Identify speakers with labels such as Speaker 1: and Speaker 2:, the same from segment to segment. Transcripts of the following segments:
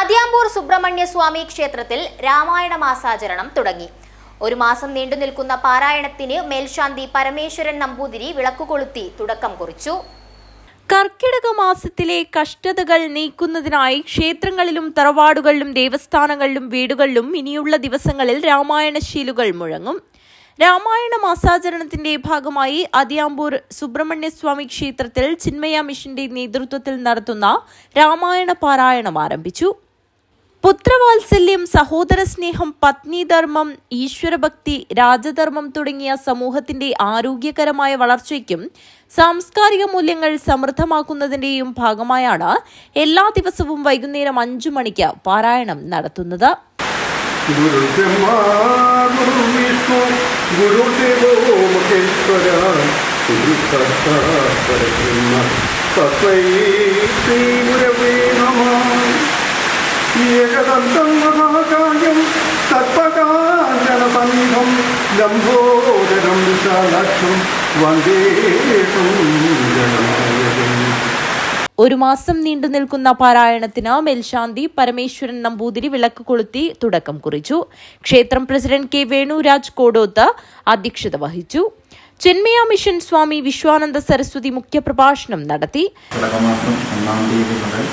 Speaker 1: അതിയാമ്പൂർ സുബ്രഹ്മണ്യ സ്വാമി ക്ഷേത്രത്തിൽ രാമായണ മാസാചരണം തുടങ്ങി. ഒരു മാസം നീണ്ടു നിൽക്കുന്ന പാരായണത്തിന് മേൽശാന്തി പരമേശ്വരൻ നമ്പൂതിരി വിളക്കുകൊളുത്തി തുടക്കം കുറിച്ചു.
Speaker 2: കർക്കിടക മാസത്തിലെ കഷ്ടതകൾ നീക്കുന്നതിനായി ക്ഷേത്രങ്ങളിലും തറവാടുകളിലും ദേവസ്ഥാനങ്ങളിലും വീടുകളിലും ഇനിയുള്ള ദിവസങ്ങളിൽ രാമായണശീലുകൾ മുഴങ്ങും. രാമായണ മാസാചരണത്തിന്റെ ഭാഗമായി അതിയാമ്പൂർ സുബ്രഹ്മണ്യസ്വാമി ക്ഷേത്രത്തിൽ ചിന്മയ മിഷന്റെ നേതൃത്വത്തിൽ നടത്തുന്ന രാമായണ പാരായണം ആരംഭിച്ചു. പുത്രവാത്സല്യം സഹോദര സ്നേഹം പത്നിധർമ്മം ഈശ്വരഭക്തി രാജധർമ്മം തുടങ്ങിയ സമൂഹത്തിന്റെ ആരോഗ്യകരമായ വളർച്ചയ്ക്കും സാംസ്കാരിക മൂല്യങ്ങൾ സമൃദ്ധമാക്കുന്നതിന്റെയും ഭാഗമായാണ് എല്ലാ ദിവസവും വൈകുന്നേരം അഞ്ചു മണിക്ക് പാരായണം നടത്തുന്നത്.
Speaker 3: ഗുരു ലംബോദരം വിശാലാക്ഷം. വന്ദേ
Speaker 2: ഒരു മാസം നീണ്ടു നിൽക്കുന്ന പാരായണത്തിന് മേൽശാന്തി പരമേശ്വരൻ നമ്പൂതിരി വിളക്ക് കൊളുത്തി തുടക്കം കുറിച്ചു. ക്ഷേത്രം പ്രസിഡന്റ് കെ വേണുരാജ് കോടോത്ത് അധ്യക്ഷത വഹിച്ചു. ചിന്മയ മിഷൻ സ്വാമി വിശ്വാനന്ദ സരസ്വതി മുഖ്യപ്രഭാഷണം നടത്തി.
Speaker 4: ഒന്നാം തീയതി മുതൽ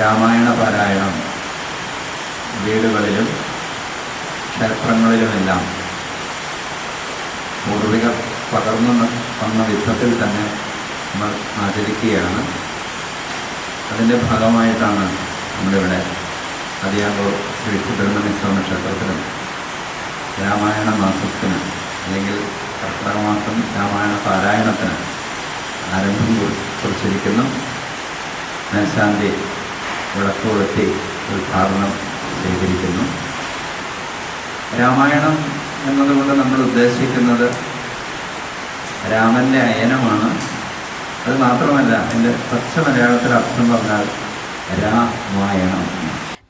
Speaker 4: രാമായണ പാരായണം വീടുകളിലും ക്ഷേത്രങ്ങളിലുമെല്ലാം പൂർവികർ പകർന്നു വന്ന വിധത്തിൽ തന്നെ നമ്മൾ ആചരിക്കുകയാണ്. അതിന്റെ ഭാഗമായിട്ടാണ് നമ്മളിവിടെ അതിയാകോ ശ്രീ സുബ്രഹ്മണ്യ സ്വാമി ക്ഷേത്രത്തിലും രാമായണ മാസത്തിന് അല്ലെങ്കിൽ കർക്കിടക മാസം രാമായണ പാരായണത്തിന് ആരംഭം കുറി- കുറിച്ചിരിക്കുന്നു. മേൽശാന്തി വിളക്ക് കൊളുത്തി ഉദ്ഘാടനം ചെയ്തിരിക്കുന്നു. രാമായണം എന്നതുകൊണ്ട് നമ്മൾ ഉദ്ദേശിക്കുന്നത് രാമന്റെ അയനമാണ്. അത് മാത്രമല്ല എന്റെ പച്ച മലയാളത്തിൽ അർത്ഥം പറഞ്ഞാൽ രാമായണം.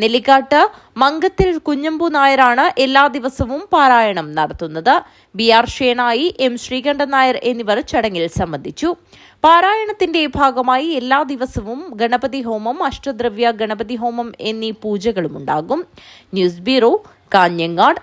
Speaker 2: നെല്ലിക്കാട്ട് മങ്കത്തിൽ കുഞ്ഞമ്പു നായരാണ് എല്ലാ ദിവസവും പാരായണം നടത്തുന്നത്. B R Shenoy M Sreekantan Nair എന്നിവർ ചടങ്ങിൽ സംബന്ധിച്ചു. പാരായണത്തിന്റെ ഭാഗമായി എല്ലാ ദിവസവും ഗണപതി ഹോമം അഷ്ടദ്രവ്യ ഗണപതി ഹോമം എന്നീ പൂജകളുമുണ്ടാകും ന്യൂസ് ബ്യൂറോ കാഞ്ഞങ്ങാട്.